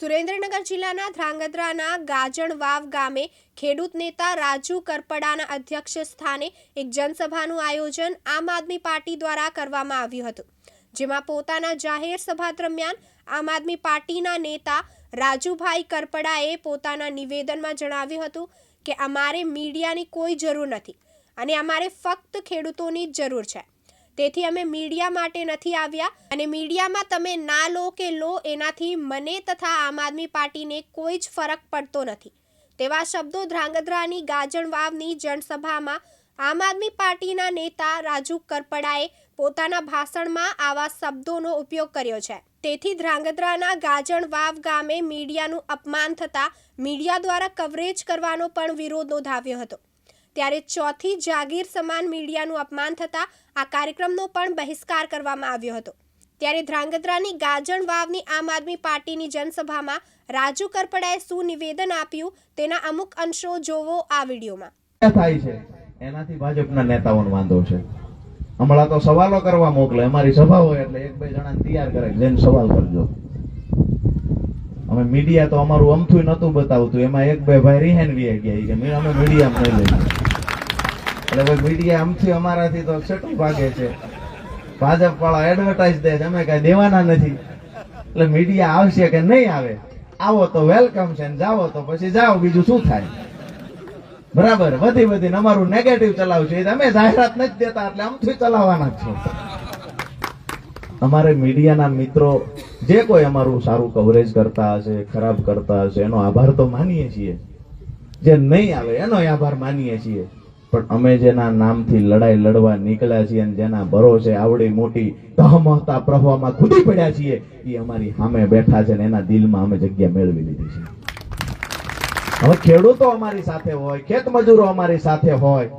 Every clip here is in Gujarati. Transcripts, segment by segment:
સુરેન્દ્રનગર જિલ્લાના ધ્રાંગધ્રાના ગાજણ વાવ ગામે ખેડૂત નેતા રાજુ કરપડાના અધ્યક્ષ સ્થાને એક જનસભાનું આયોજન આમ આદમી પાર્ટી દ્વારા કરવામાં આવ્યું હતું, જેમાં પોતાના જાહેર સભા દરમિયાન આમ આદમી પાર્ટીના નેતા રાજુભાઈ કરપડાએ પોતાના નિવેદનમાં જણાવ્યું હતું કે, અમારે મીડિયાની કોઈ જરૂર નથી અને અમારે ફક્ત ખેડૂતોની જ જરૂર છે. તેથી અમે મીડિયા માટે નથી આવ્યા અને મીડિયામાં તમે ના લો કે લો એનાથી મને તથા આમ આદમી પાર્ટીને કોઈ જ ફરક પડતો નથી. તેવા શબ્દો ધ્રાંગધ્રાની ગાજણ વાવની જનસભામાં આમ આદમી પાર્ટીના નેતા રાજુ કરપડાએ પોતાના ભાષણમાં આવા શબ્દોનો ઉપયોગ કર્યો છે. તેથી ધ્રાંગધ્રાના ગાજણ વાવ ગામે મીડિયાનું અપમાન થતાં મીડિયા દ્વારા કવરેજ કરવાનો પણ વિરોધ નોંધાવ્યો હતો. ત્યારે ચોથી જાગીર સમાન મીડિયાનું અપમાન થતાં આ કાર્યક્રમનો પણ બહિષ્કાર કરવામાં આવ્યો હતો. ત્યારે ધ્રાંગધ્રાની ગાજણ વાવની આમ આદમી પાર્ટીની જનસભામાં રાજુ કરપડાએ શું નિવેદન આપ્યું તેના અમુક અંશો જોવો આ વિડીયોમાં. થાય છે? એનાથી ભાજપના નેતાઓનો વાંધો છે. હમણાં તો સવાલો કરવા મોકલે. અમારી સભા હોય એટલે એક બે જણા તૈયાર કરે જેને સવાલ કરજો. અમે મીડિયા તો અમારું અમથું નતું બતાવતું. એમાં એક બે ભાઈ રિહેન ગયા. કે અમે મીડિયા નહીં લઈએ. એટલે ભાઈ મીડિયા આમથી અમારાથી તો છેટું ભાગે છે. ભાજપ વાળા એડવર્ટાઇઝ દે છે, અમે કઈ દેવાના નથી. એટલે મીડિયા આવશે કે નહીં આવે, આવો તો વેલકમ છે જાઓ તો પછી જાઓ, બીજું શું થાય? બરાબર, વધી વધીને અમારું નેગેટિવ ચલાવશે અમે જાહેરાત નથી દેતા, એટલે આમથી ચલાવવાના જ છો. અમારે મીડિયાના મિત્રો જે કોઈ અમારું સારું કવરેજ કરતા હશે, ખરાબ કરતા હશે, એનો આભાર તો માનીએ છીએ. જે નહીં આવે એનો આભાર માનીએ છીએ. પણ અમે જેના નામથી લડાઈ લડવા નીકળ્યા છીએ અને જેના ભરોસે આવડી મોટી તહમહતા પ્રવાહમાં કૂદી પડ્યા છીએ, એ અમારી સામે બેઠા છે ને એના દિલમાં અમે જગ્યા મેળવી લીધી છે. હવે ખેડૂતો અમારી સાથે હોય, ખેત મજૂરો અમારી સાથે હોય,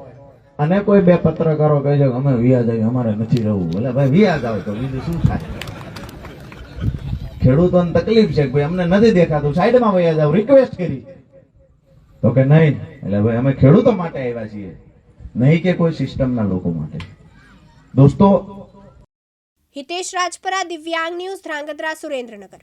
અને કોઈ બે પત્રકારો કહે છે અમે વ્યાજ આવી અમારે નથી રહેવું. એટલે ભાઈ વ્યાજ આવે તો બીજું શું થાય? ખેડૂતોને તકલીફ છે ભાઈ અમને નથી દેખાતું. સાઈડમાં વયા જાવ રિક્વેસ્ટ કરી. તો કે નહીં, એટલે ભાઈ અમે ખેડૂતો માટે આવ્યા છીએ. નહીં કે કોઈ સિસ્ટમના લોકો માટે. દોસ્તો હિતેશ રાજપરા, દિવ્યાંગ ન્યૂઝ ધ્રાંગધ્રા સુરેન્દ્રનગર.